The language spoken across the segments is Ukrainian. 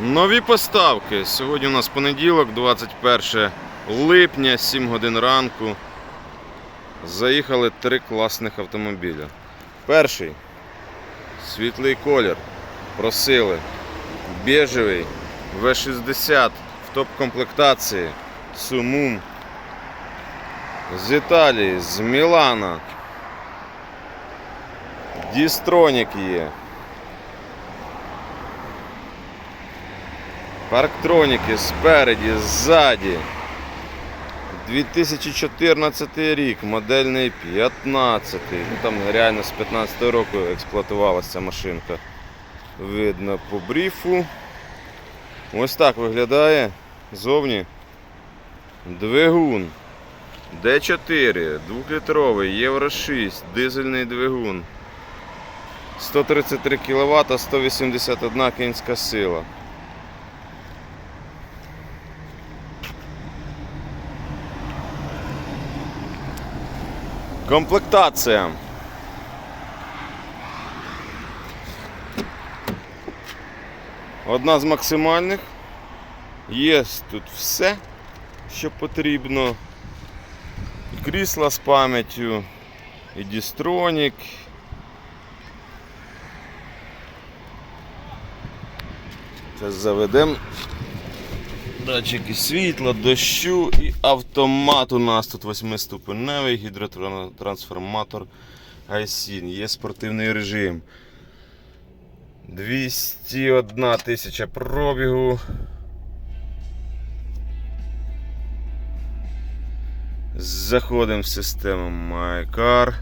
Нові поставки. Сьогодні у нас понеділок, 21 липня, 7 годин ранку. Заїхали три класних автомобіля. Перший світлий колір. Просили. Бежевий В60 в топ-комплектації. Сумум. З Італії, з Мілана. Дістронік є. Парктроніки спереді, ззаді. 2014 рік, модельний 15. Ну, там реально з 15 року експлуатувалася ця машинка. Видно по бріфу. Ось так виглядає зовні. Двигун. Д4, 2-літровий, Євро 6, дизельний двигун. 133 кВт, 181 кінська сила. Комплектація. Одна з максимальних. Є тут все, що потрібно. І крісла з пам'яттю, і дістронік. Зараз заведемо датчики світла, дощу і автомат у нас тут восьмиступеневий гідротрансформатор Айсін. Є спортивний режим. 201 тисяча пробігу. Заходимо в систему MyCar.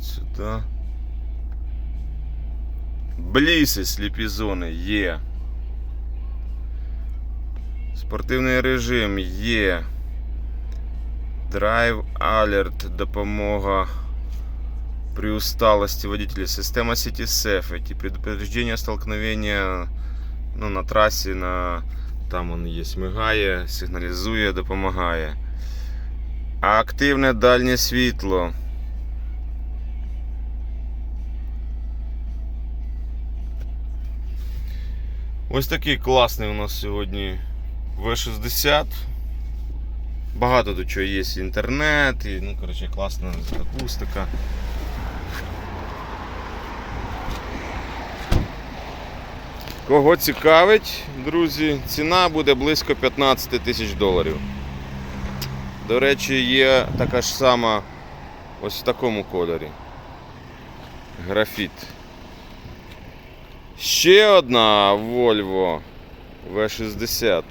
Сюди. Бліси, сліпі зони є. Спортивний режим є. Drive Alert, допомога при усталости водителя. Система City Safety, предупреждение столкновения ну, на трасі, на, там он є, мигає, сигналізує, допомагає. Активне дальнє світло. Ось такий класний у нас сьогодні V60. Багато до чого є інтернет, і, ну, коротше, класна акустика. Кого цікавить, друзі, ціна буде близько 15 тисяч доларів. До речі, є така ж сама ось в такому кольорі. Графіт. Ще одна Volvo V60.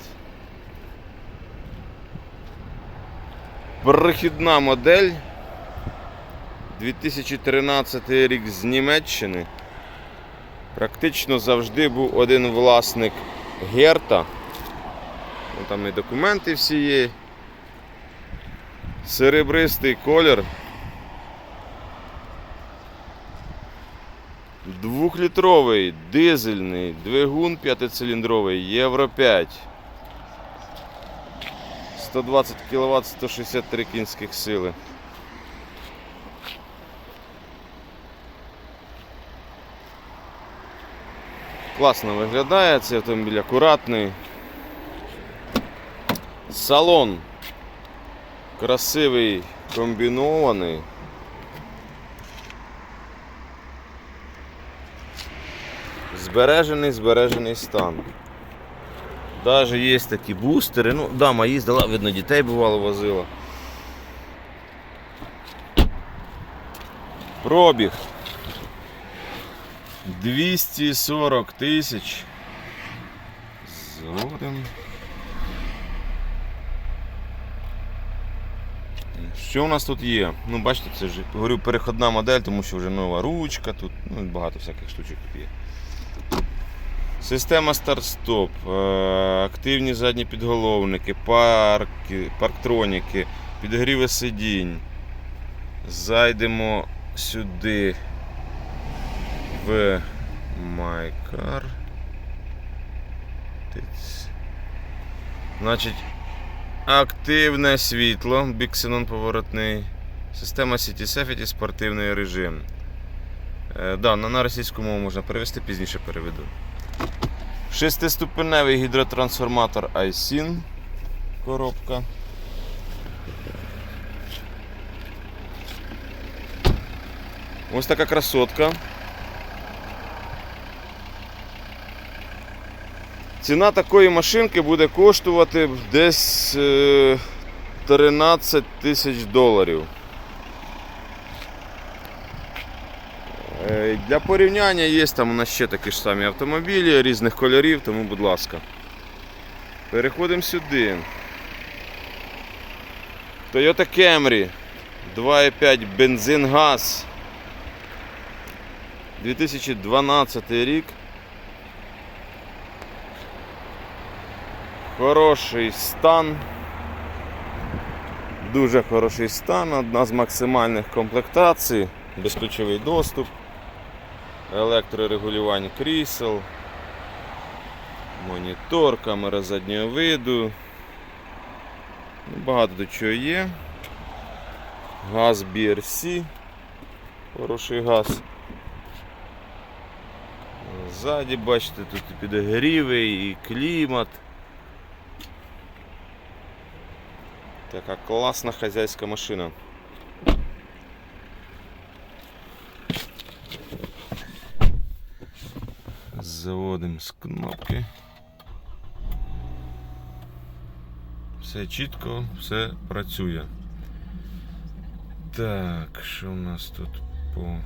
Прохідна модель. 2013 рік з Німеччини. Практично завжди був один власник Герта. Ну, Там і документи всі є. Серебристий колір. Двухлітровий дизельний двигун п'ятициліндровий Євро 5. 120 кВт 163 кінських сили. Класно виглядає, цей автомобіль акуратний. Салон красивий, комбінований. Збережений, збережений стан. Даже є такі бустери. Ну, дама їздила, видно, дітей бувало возила. Пробіг. 240 тисяч. Заводимо. Що у нас тут є? Ну, бачите, це вже говорю переходна модель, тому що вже нова ручка, тут ну, багато всяких штучок тут є. Система старт-стоп, е, активні задні підголовники, парки, парктроніки, підгріви сидінь. Зайдемо сюди в MyCar. Значить, активне світло, біксенон поворотний. Система Safety, спортивний режим. Е, да, на, російську мову можна перевести, пізніше переведу. Шестиступеневий гідротрансформатор iSyn. Коробка. Ось така красотка. Ціна такої машинки буде коштувати десь е, 13 тисяч доларів. Для порівняння є там у нас ще такі ж самі автомобілі різних кольорів, тому будь ласка. Переходимо сюди. Toyota Camry 2,5 бензин газ. 2012 рік. Хороший стан. Дуже хороший стан, одна з максимальних комплектацій, безключовий доступ, електрорегулювання крісел, монітор, камера заднього виду. Ну, Багато до чого є. Газ BRC. Хороший газ. Ззаді, бачите, тут і підогріви, і клімат. Така класна хазяйська машина. Заводимо з кнопки. Все чітко, все працює. Так, що в нас тут по.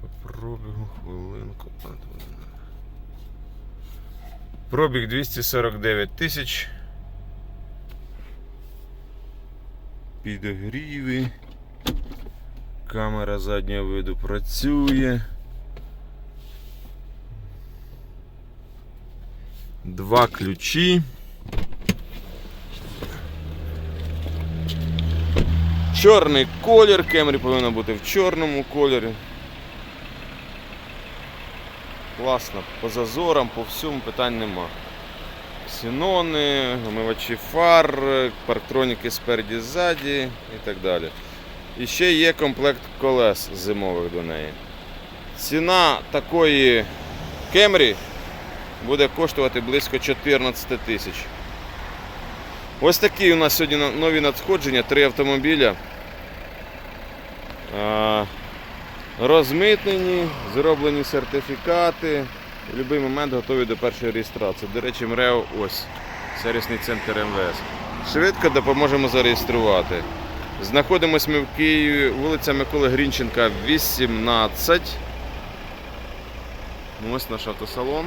По, пробігу хвилинку. Пробіг 249 тисяч. Підогріви. Камера заднього виду працює. Два ключі. Чорний колір, Кемрі повинна бути в чорному кольорі. Класно, по зазорам, по всьому питань нема. Ксенони, омивачі фар, парктроніки спереді ззаді і так далі. І ще є комплект колес зимових до неї. Ціна такої Кемрі буде коштувати близько 14 тисяч. Ось такі у нас сьогодні нові надходження, три автомобіля. Розмитнені, зроблені сертифікати. В будь-який момент готові до першої реєстрації. До речі, МРЕО ось сервісний центр МВС. Швидко допоможемо зареєструвати. Знаходимося ми в Києві, вулиця Миколи Грінченка, 18. Ось наш автосалон.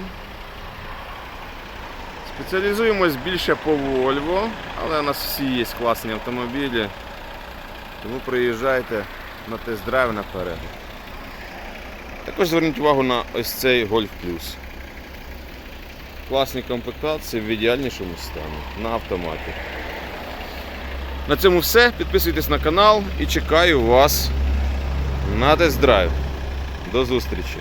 Спеціалізуємось більше по Volvo, але у нас всі є класні автомобілі. Тому приїжджайте на тест-драйв на перегляд. Також зверніть увагу на ось цей Golf Plus. Класні комплектації в ідеальнішому стані на автоматі. На цьому все. Підписуйтесь на канал і чекаю вас на тест-драйв. До зустрічі!